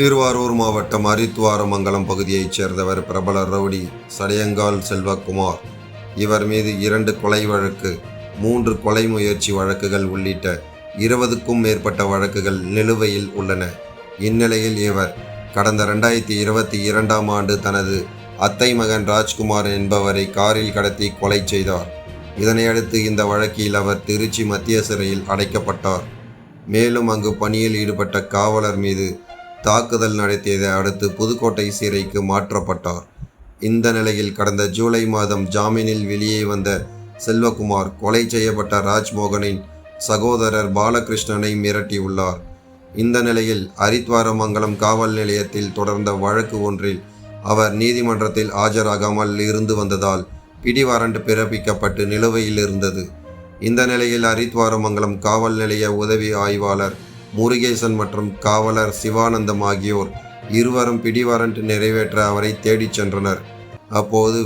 திருவாரூர் மாவட்டம் அரித்வாரமங்கலம் பகுதியைச் சேர்ந்தவர் பிரபல ரவுடி சடையங்கால் செல்வகுமார். இவர் மீது இரண்டு கொலை வழக்கு மூன்று கொலை முயற்சி வழக்குகள் உள்ளிட்ட இருபதுக்கும் மேற்பட்ட வழக்குகள் நிலுவையில் உள்ளன. இந்நிலையில் இவர் கடந்த ரெண்டாயிரத்தி இருபத்தி இரண்டாம் ஆண்டு தனது அத்தை மகன் ராஜ்குமார் என்பவரை காரில் கடத்தி கொலை செய்தார். இதனையடுத்து இந்த வழக்கில் அவர் திருச்சி மத்திய சிறையில் அடைக்கப்பட்டார். மேலும் அங்கு பணியில் ஈடுபட்ட காவலர் மீது தாக்குதல் நடத்தியதை அடுத்து புதுக்கோட்டை சிறைக்கு மாற்றப்பட்டார். இந்த நிலையில் கடந்த ஜூலை மாதம் ஜாமீனில் வெளியே வந்த செல்வகுமார் கொலை செய்யப்பட்ட ராஜ்மோகனின் சகோதரர் பாலகிருஷ்ணனை மிரட்டியுள்ளார். இந்த நிலையில் ஹரித்வாரமங்கலம் காவல் நிலையத்தில் தொடர்ந்த வழக்கு ஒன்றில் அவர் நீதிமன்றத்தில் ஆஜராகாமல் இருந்து வந்ததால் பிடிவாரண்ட் பிறப்பிக்கப்பட்டு நிலுவையில் இருந்தது. இந்த நிலையில் ஹரித்வாரமங்கலம் காவல் நிலைய உதவி ஆய்வாளர் முருகேசன் மற்றும் காவலர் சிவானந்தம் ஆகியோர் இருவரும் பிடிவாரண்ட் நிறைவேற்ற அவரை தேடிச் சென்றனர். அப்போது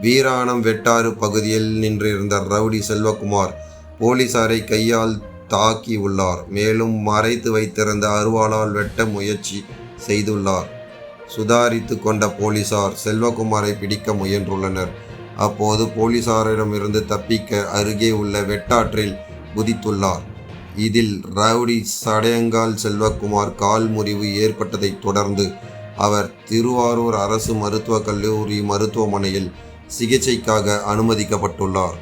வீராணம் வெட்டாறு பகுதியில் நின்றிருந்த ரவுடி செல்வகுமார் போலீசாரை கையால் தாக்கி உள்ளார். மேலும் மறைத்து வைத்திருந்த அருவாளால் வெட்ட முயற்சி செய்துள்ளார். சுதாரித்து கொண்ட போலீசார் செல்வகுமாரை பிடிக்க முயன்றுள்ளனர். அப்போது போலீசாரிடமிருந்து தப்பிக்க அருகே உள்ள வெட்டாற்றில் குதித்துள்ளார். இதில் ரவுடி சடையங்கால் செல்வகுமார் கால் முறிவு ஏற்பட்டதைத் தொடர்ந்து அவர் திருவாரூர் அரசு மருத்துவக் கல்லூரி மருத்துவமனையில் சிகிச்சைக்காக அனுமதிக்கப்பட்டுள்ளார்.